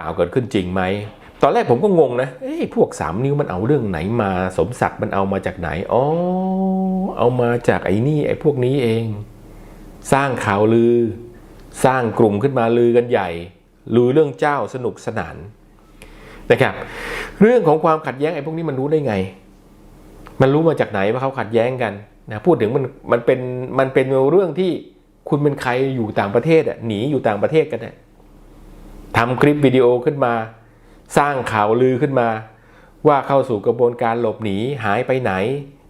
ข่าวเกิดขึ้นจริงไหม ตอนแรกผมก็งงนะเอ้ยพวกสามนิ้วมันเอาเรื่องไหนมา สมศักดิ์มันเอามาจากไหน อ๋อ เอามาจากไอ้นี่ไอ้พวกนี้เอง สร้างข่าวลือ สร้างกลุ่มขึ้นมาลือกันใหญ่ ลือเรื่องเจ้าสนุกสนานนะครับ เรื่องของความขัดแย้งไอ้พวกนี้มันรู้ได้ไง มันรู้มาจากไหนว่าเขาขัดแย้งกันนะพูดถึงมันมันเป็นมันเป็นเรื่องที่คุณเป็นใครอยู่ต่างประเทศอะหนีอยู่ต่างประเทศกันเนี่ย ทำคลิปวิดีโอขึ้นมา สร้างข่าวลือขึ้นมา ว่าเข้าสู่กระบวนการหลบหนีหายไปไหน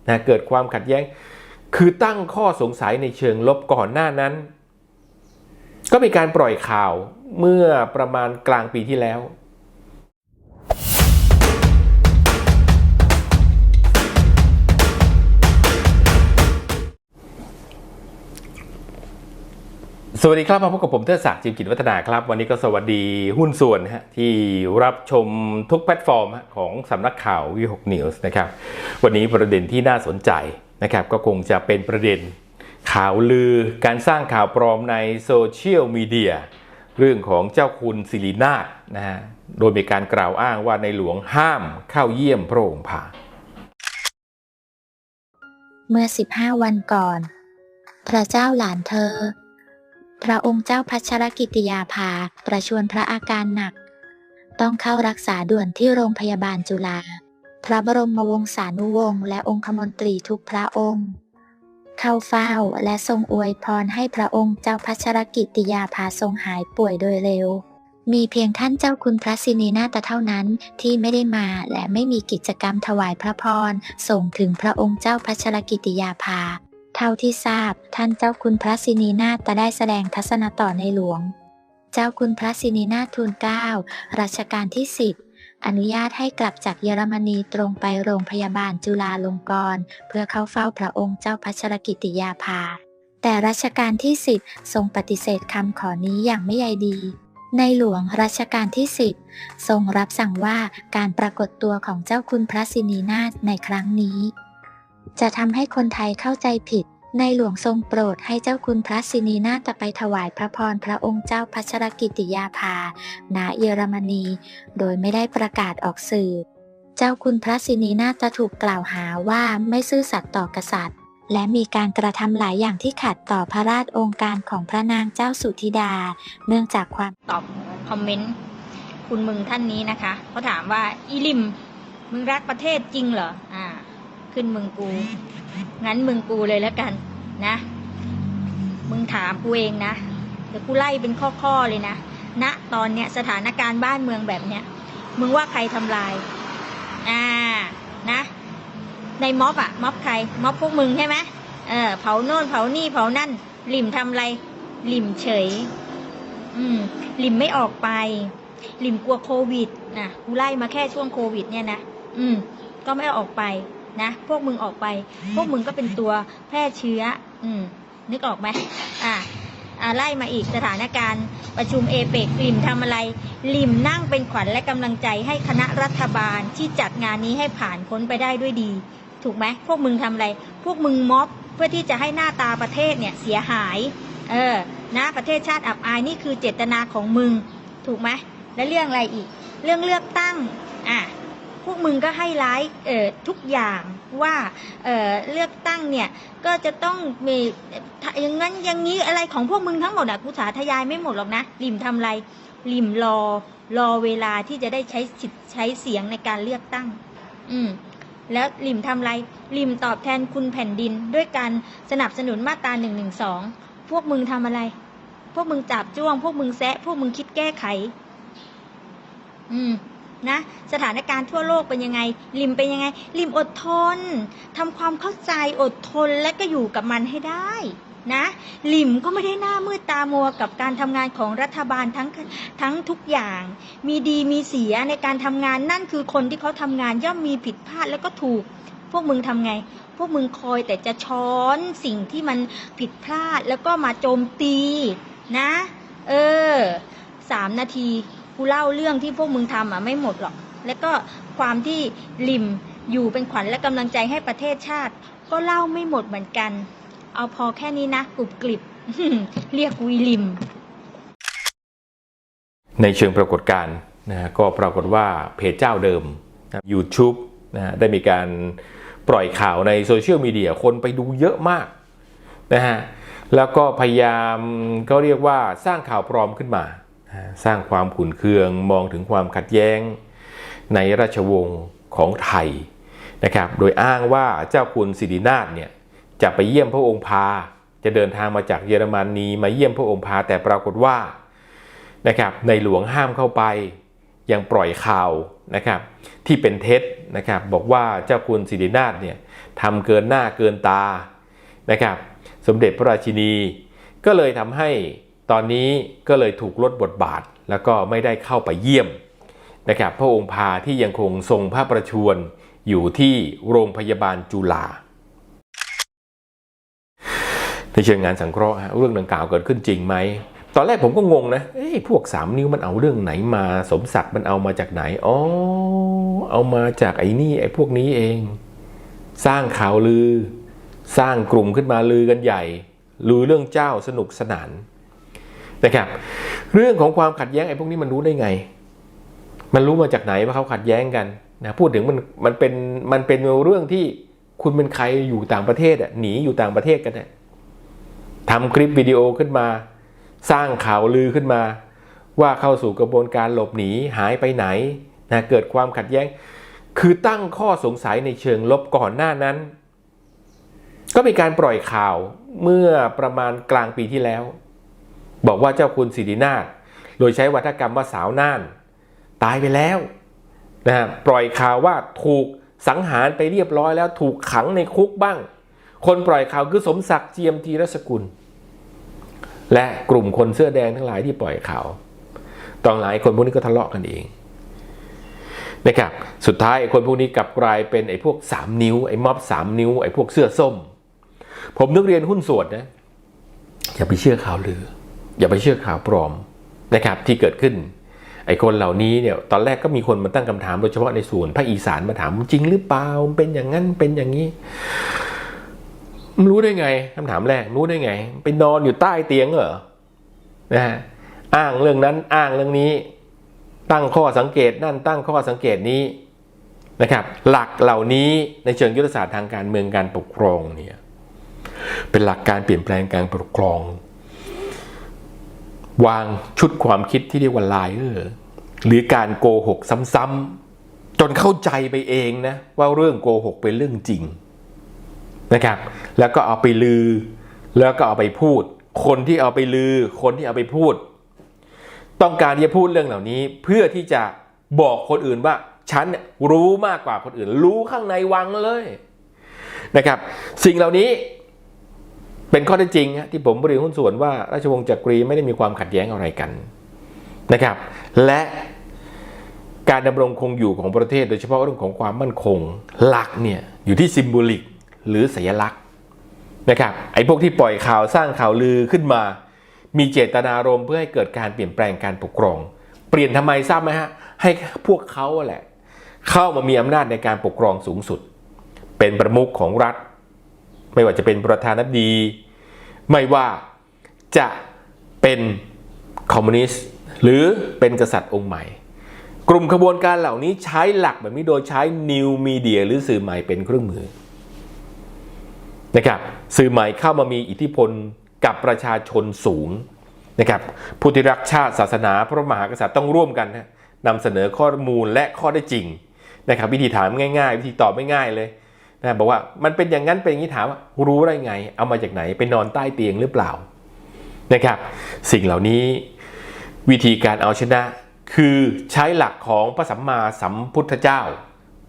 นะเกิดความขัดแย้ง คือตั้งข้อสงสัยในเชิงลบก่อนหน้านั้น ก็มีการปล่อยข่าวเมื่อประมาณกลางปีที่แล้ว วัสดีครับมาพบกับผมเทศศักดิ์จิมกิจวัฒนาครับ วันนี้ก็สวัสดีหุ้นส่วนนะฮะที่รับชมทุกแพลตฟอร์มของสำนักข่าววีหกนิวส์นะครับ วันนี้ประเด็นที่น่าสนใจนะครับ ก็คงจะเป็นประเด็นข่าวลือการสร้างข่าวปลอมในโซเชียลมีเดียเรื่องของเจ้าคุณศิรินาถนะฮะโดยมีการกล่าวอ้างว่าในหลวงห้ามเข้าเยี่ยมพระองค์ผ่าเมื่อ 15 วันก่อน พระเจ้าหลานเธอ พระองค์เจ้าพัชรกิติยาภาประชวรพระอาการหนัก ต้องเข้ารักษาด่วนที่โรงพยาบาลจุฬาพระบรมวงศานุวงศ์และองคมนตรีทุกพระองค์ เข้าเฝ้าและทรงอวยพรให้พระองค์เจ้าพัชรกิติยาภาทรงหายป่วยโดยเร็ว มีเพียงท่านเจ้าคุณพระสินีนาถเท่านั้นที่ไม่ได้มาและไม่มีกิจกรรมถวายพระพรส่งถึงพระองค์เจ้าพัชรกิติยาภา เท่าที่ทราบ ท่านเจ้าคุณพระสินีนาถได้แสดงทัศนะต่อในหลวง เจ้าคุณพระสินีนาถทูลเกล้ารัชกาลที่10อนุญาตให้กลับจากเยอรมนีตรงไปโรงพยาบาลจุฬาลงกรณ์เพื่อเข้าเฝ้าพระองค์เจ้าพัชรกิติยาภา แต่รัชกาลที่10ทรงปฏิเสธคำขอนี้อย่างไม่ใยดี ในหลวงรัชกาลที่10ทรงรับสั่งว่าการปรากฏตัวของเจ้าคุณพระสินีนาถในครั้งนี้ จะทำให้คนไทยเข้าใจผิด ในหลวงทรงโปรดให้เจ้าคุณพระสินีนาถไปถวายพระพรพระองค์เจ้าพัชรกิติยาภา ณ เยอรมนี โดยไม่ได้ประกาศออกสื่อ เจ้าคุณพระสินีนาถจะถูกกล่าวหาว่าไม่ซื่อสัตย์ต่อกษัตริย์ และมีการกระทำหลายอย่างที่ขัดต่อพระราชองค์การของพระนางเจ้าสุธิดา เนื่องจากความตอบคอมเมนต์คุณมึงท่านนี้นะคะเขาถามว่าอีลิมมึงรักประเทศจริงเหรออ่า ขึ้นมึงกู งั้นมึงกูเลยแล้วกัน นะ มึงถามกูเองนะ เดี๋ยวกูไล่เป็นข้อๆเลยนะณตอนเนี้ยสถานการณ์บ้านเมืองแบบเนี้ย มึงว่าใครทำลาย อ่า นะ ในม็อบอะม็อบใคร ม็อบพวกมึงใช่ไหมเออ เผาโน่นเผานี่เผานั่นลิมทำอะไรลิมเฉย อืมลิมไม่ออกไปลิมกลัวโควิดนะกูไล่มาแค่ช่วงโควิดเนี่ยนะ อืม ก็ไม่ออกไป นะ พวกมึงออกไป พวกมึงก็เป็นตัวแพร่เชื้อ อืม นึกออกไหมอ่าอ่าไล่มาอีกสถานการณ์ ประชุมเอเปกลิมทำอะไร ลิมนั่งเป็นขวัญและกำลังใจให้คณะรัฐบาลที่จัดงานนี้ให้ผ่านพ้นไปได้ด้วยดี ถูกไหมพวกมึงทำอะไร พวกมึงม็อบเพื่อที่จะให้หน้าตาประเทศเนี่ยเสียหาย เออนะประเทศชาติอับอายนี่คือเจตนาของมึง ถูกไหมแล้วเรื่องอะไรอีก เรื่องเลือกตั้ง อะ พวกมึงก็ให้ร้ายเอ่อทุกอย่างว่าเอ่อเลือกตั้งเนี่ยก็จะต้องมีอย่างนั้นอย่างนี้อะไรของพวกมึงทั้งหมดอะกูสาธยายไม่หมดหรอกนะริมทำอะไรริมรอรอเวลาที่จะได้ใช้สิทธิ์ใช้เสียงในการเลือกตั้ง อืมแล้วริมทำอะไรริมตอบแทนคุณแผ่นดิน ด้วยการสนับสนุนมาตราหนึ่งหนึ่งสองพวกมึงทำอะไร พวกมึงจับจ้วง พวกมึงแซะ พวกมึงคิดแก้ไข อืม นะสถานการณ์ทั่วโลกเป็นยังไง ริมเป็นยังไง ริมอดทนทำความเข้าใจอดทนและก็อยู่กับมันให้ได้นะลิมก็ไม่ได้หน้ามืดตามัวกับการทำงานของรัฐบาลทั้งทั้งทุกอย่าง มีดีมีเสียในการทำงานนั่นคือคนที่เขาทำงานย่อมมีผิดพลาดแล้วก็ถูก พวกมึงทำไง พวกมึงคอยแต่จะช้อนสิ่งที่มันผิดพลาดแล้วก็มาโจมตีนะ เออสามนาที กูเล่าเรื่องที่พวกมึงทำอะไม่หมดหรอก แล้วก็ความที่ลิมอยู่เป็นขวัญและกำลังใจให้ประเทศชาติ ก็เล่าไม่หมดเหมือนกัน เอาพอแค่นี้นะกรุบกริบเรียกวีลิม ในเชิงปรากฏการณ์นะก็ปรากฏว่าเพจเจ้าเดิมนะ YouTube นะฮะได้มีการปล่อยข่าวในโซเชียลมีเดียคนไปดูเยอะมากนะฮะแล้วก็พยายามก็เรียกว่าสร้างข่าวปลอมขึ้นมา สร้างความขุ่นเคืองมองถึงความขัดแย้ง ในราชวงศ์ของไทยนะครับ โดยอ้างว่าเจ้าคุณสิรินาถเนี่ยจะไปเยี่ยมพระองค์พา จะเดินทางมาจากเยอรมนีมาเยี่ยมพระองค์พาแต่ปรากฏว่านะครับในหลวงห้ามเข้าไปยังปล่อยข่าวนะครับที่เป็นเท็จนะครับบอกว่าเจ้าคุณสิรินาถเนี่ยทำเกินหน้าเกินตานะครับสมเด็จพระราชินีก็เลยทำให้ ตอนนี้ก็เลยถูกลดบทบาทแล้วก็ไม่ได้เข้าไปเยี่ยมนะครับพระองค์พาที่ยังคงทรงพระประชวรอยู่ที่โรงพยาบาลจุฬาในเชิงงานสังเคราะห์ฮะเรื่องดังกล่าวเกิดขึ้นจริงไหมตอนแรกผมก็งงนะเอ้พวกสามนิ้วมันเอาเรื่องไหนมา สมศักดิ์มันเอามาจากไหนอ๋อเอามาจากไอ้นี่ไอ้พวกนี้เอง สร้างข่าวลือ สร้างกลุ่มขึ้นมาลือกันใหญ่ลือเรื่องเจ้าสนุกสนาน นะครับ เรื่องของความขัดแย้งไอ้พวกนี้มันรู้ได้ไง มันรู้มาจากไหนว่าเขาขัดแย้งกันนะพูดถึงมันมันเป็นมันเป็นเรื่องที่คุณเป็นใครอยู่ต่างประเทศอะหนีอยู่ต่างประเทศกันเนี่ยทำคลิปวิดีโอขึ้นมา สร้างข่าวลือขึ้นมา ว่าเข้าสู่กระบวนการหลบหนีหายไปไหนนะเกิดความขัดแย้ง คือตั้งข้อสงสัยในเชิงลบก่อนหน้านั้น ก็มีการปล่อยข่าวเมื่อประมาณกลางปีที่แล้ว บอกว่าเจ้าคุณสิรินาถโดยใช้วัฒกรรมว่าสาวน่าน ตายไปแล้วนะฮะปล่อยข่าวว่าถูกสังหารไปเรียบร้อยแล้วถูกขังในคุกบ้าง คนปล่อยข่าวคือสมศักดิ์เจียมจีรสกุล และกลุ่มคนเสื้อแดงทั้งหลายที่ปล่อยข่าวตอนหลายคนพวกนี้ก็ทะเลาะกันเองนะครับสุดท้ายไอ้คนพวกนี้กลับกลายเป็นไอ้พวก 3 นิ้วไอ้ม็อบ 3 นิ้วไอ้พวกเสื้อส้ม ผมนึกเรียนหุ้นส่วนนะอย่าไปเชื่อข่าวลือ อย่าไปเชื่อข่าวปลอมนะครับที่เกิดขึ้น ไอ้คนเหล่านี้เนี่ยตอนแรกก็มีคนมาตั้งคำถามโดยเฉพาะในส่วนภาคอีสานมาถามจริงหรือเปล่าเป็นอย่างนั้นเป็นอย่างนี้รู้ได้ไงคำถามแรกรู้ได้ไงไปนอนอยู่ใต้เตียงเหรอนะฮะอ้างเรื่องนั้นอ้างเรื่องนี้ ตั้งข้อสังเกตนั่นตั้งข้อสังเกตนี้นะครับ หลักเหล่านี้ในเชิงยุทธศาสตร์ทางการเมืองการปกครองเนี่ยเป็นหลักการเปลี่ยนแปลงการปกครอง วางชุดความคิดที่เรียกว่าไลเออร์หรือการโกหกซ้ำๆจนเข้าใจไปเองนะว่าเรื่องโกหกเป็นเรื่องจริงนะครับ แล้วก็เอาไปลือ แล้วก็เอาไปพูด คนที่เอาไปลือ คนที่เอาไปพูด ต้องการที่จะพูดเรื่องเหล่านี้ เพื่อที่จะบอกคนอื่นว่า ฉันเนี่ยรู้มากกว่าคนอื่น รู้ข้างในวังเลยนะครับ สิ่งเหล่านี้ เป็นข้อเท็จจริงฮะที่ผมบริหุ้นส่วนว่าราชวงศ์จักรีไม่ได้มีความขัดแย้งอะไรกันนะครับ และการดำรงคงอยู่ของประเทศ โดยเฉพาะเรื่องของความมั่นคงหลักเนี่ยอยู่ที่ซิมโบลิกหรือสัญลักษณ์นะครับไอ้พวกที่ปล่อยข่าวสร้างข่าวลือขึ้นมา มีเจตนารมณ์เพื่อให้เกิดการเปลี่ยนแปลงการปกครอง เปลี่ยนทำไมทราบไหมฮะให้พวกเขาแหละ เข้ามามีอำนาจในการปกครองสูงสุด เป็นประมุขของรัฐ ไม่ว่าจะเป็นประธานาธิบดี ไม่ว่าจะเป็นคอมมิวนิสต์หรือเป็นกษัตริย์องค์ใหม่ กลุ่มขบวนการเหล่านี้ใช้หลักแบบนี้โดยใช้นิวมีเดียหรือสื่อใหม่เป็นเครื่องมือนะครับสื่อใหม่เข้ามามีอิทธิพลกับประชาชนสูงนะครับผู้ที่รักชาติศาสนาพระมหากษัตริย์ต้องร่วมกันนะนำเสนอข้อมูลและข้อได้จริงนะครับวิธีถามง่าย ๆ วิธีตอบไม่ง่ายเลย นะบอกว่ามันเป็นอย่างนั้นเป็นอย่างนี้ถามว่ารู้ได้ไง เอามาจากไหนไปนอนใต้เตียงหรือเปล่านะครับ สิ่งเหล่านี้วิธีการเอาชนะ คือใช้หลักของพระสัมมาสัมพุทธเจ้า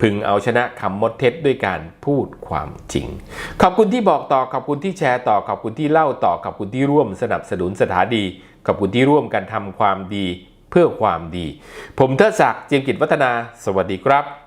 พึงเอาชนะคำมดเท็จด้วยการพูดความจริง ขอบคุณที่บอกต่อขอบคุณที่แชร์ต่อขอบคุณที่เล่าต่อขอบคุณที่ร่วมสนับสนุนสถานีขอบคุณที่ร่วมกันทำความดีเพื่อความดี ผมเทิดศักดิ์เจียมกิจวัฒนา สวัสดีครับ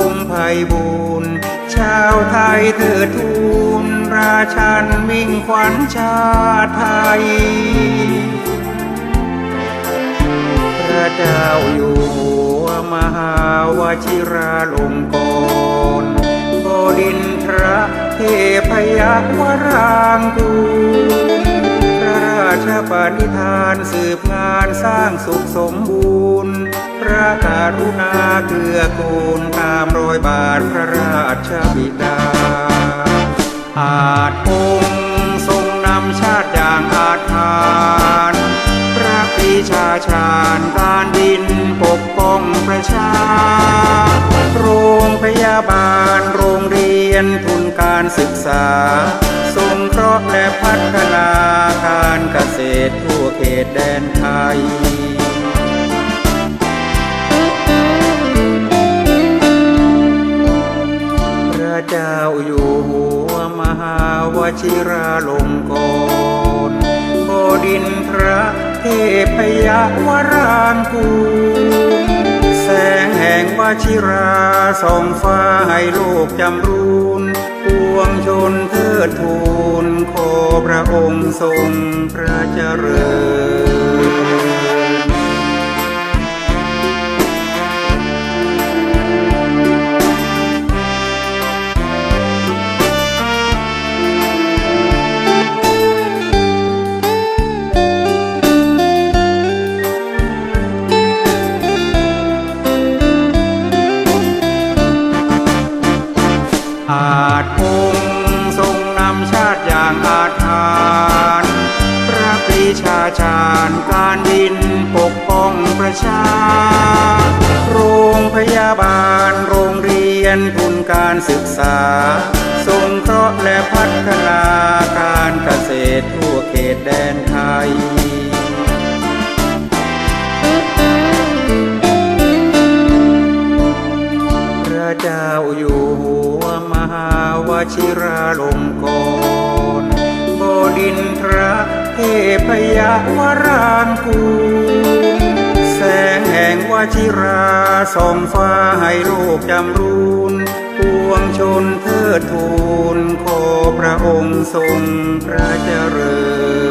มั่นคงไพบูรณ์ชาวไทยเถิดทูลราชันมิ่งขวัญชาติไทย พระเจ้าอยู่หัวมหาวชิราลงกรณ์บดินทระเทพยวรางกูลพระราชปณิธานสืบงานสร้างสุขสมบูรณ์ พระกรุณาเกื้อกูลตามรอยบาทพระราชบิดา อาจพงทรงนำชาติอย่างอาจทานพระปีชาชาญการดินปกป้องประชา โรงพยาบาลโรงเรียนทุนการศึกษาสงเคราะห์และพัฒนาการเกษตรทั่วเขตแดนไทย จ้าอยู่หัวมหาวชิราลงกรณ์บดินทระเทพยวรางกูแสงแห่งวชิราส่องฟ้าให้โลกจำรูนปวงชนเทิดทูลขอพระองค์ทรงพระเจริญ ศึกษาสงเคราะห์และพัฒนาการเกษตรทั่วเขตแดนไทยพระเจ้าอยู่หัวมหาวชิราลงกรณ์บดินทระเทพยวรางกูแสงแห่งวชิราส่องฟ้าให้โลกจำรูนปวง ชนเทิดทูลขอพระองค์ทรงพระเจริญ